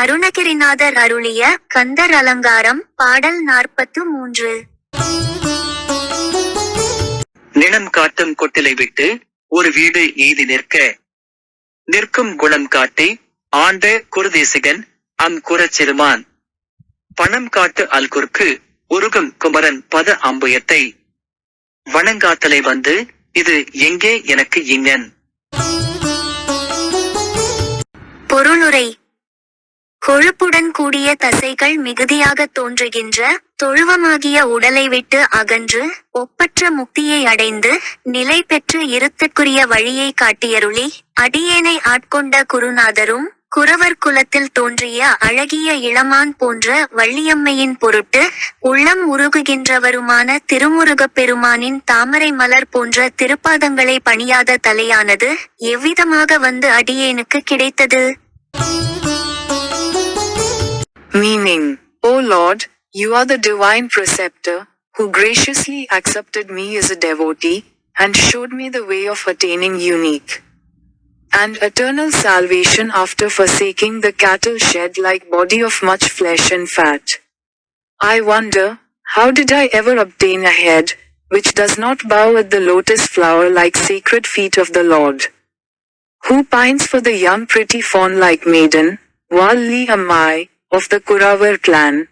அருணகிரிநாதர் அருளிய கந்தர் அலங்காரம் பாடல் நாற்பத்து மூன்று. நிலம் காட்டும் கொட்டிலை விட்டு ஒரு வீடு எய்தி நிற்க. நிற்கும் குணம் காட்டி ஆண்ட குருதேசிகன் அம் குரச்சிறுமான். பணம் காட்டு அல்குர்க்கு உருகும் குமரன் பத அம்புயத்தை. வணங்காத்தலை வந்து இது எங்கே எனக்கு இங்கன் பொருளுரை கொழுப்புடன் கூடிய தசைகள் மிகுதியாக தோன்றுகின்ற தொழுவமாகிய உடலை விட்டு அகன்று ஒப்பற்ற முக்தியை அடைந்து நிலை பெற்று இருத்தற்குரிய வழியை காட்டியருளி அடியேனை ஆட்கொண்ட குருநாதரும் குறவர் குலத்தில் தோன்றிய அழகிய இளமான் போன்ற வள்ளியம்மையின் பொருட்டு உள்ளம் உருகுகின்றவருமான திருமுருகப் பெருமானின் தாமரை மலர் போன்ற திருப்பாதங்களை பணியாத தலையானது எவ்விதமாக வந்து அடியேனுக்கு கிடைத்தது? Meaning, O Lord, you are the divine preceptor, who graciously accepted me as a devotee, and showed me the way of attaining unique and eternal salvation after forsaking the cattle shed like body of much flesh and fat. I wonder, how did I ever obtain a head, which does not bow at the lotus flower like sacred feet of the Lord? Who pines for the young pretty fawn like maiden, Valli Ammai, of the Kuravar clan,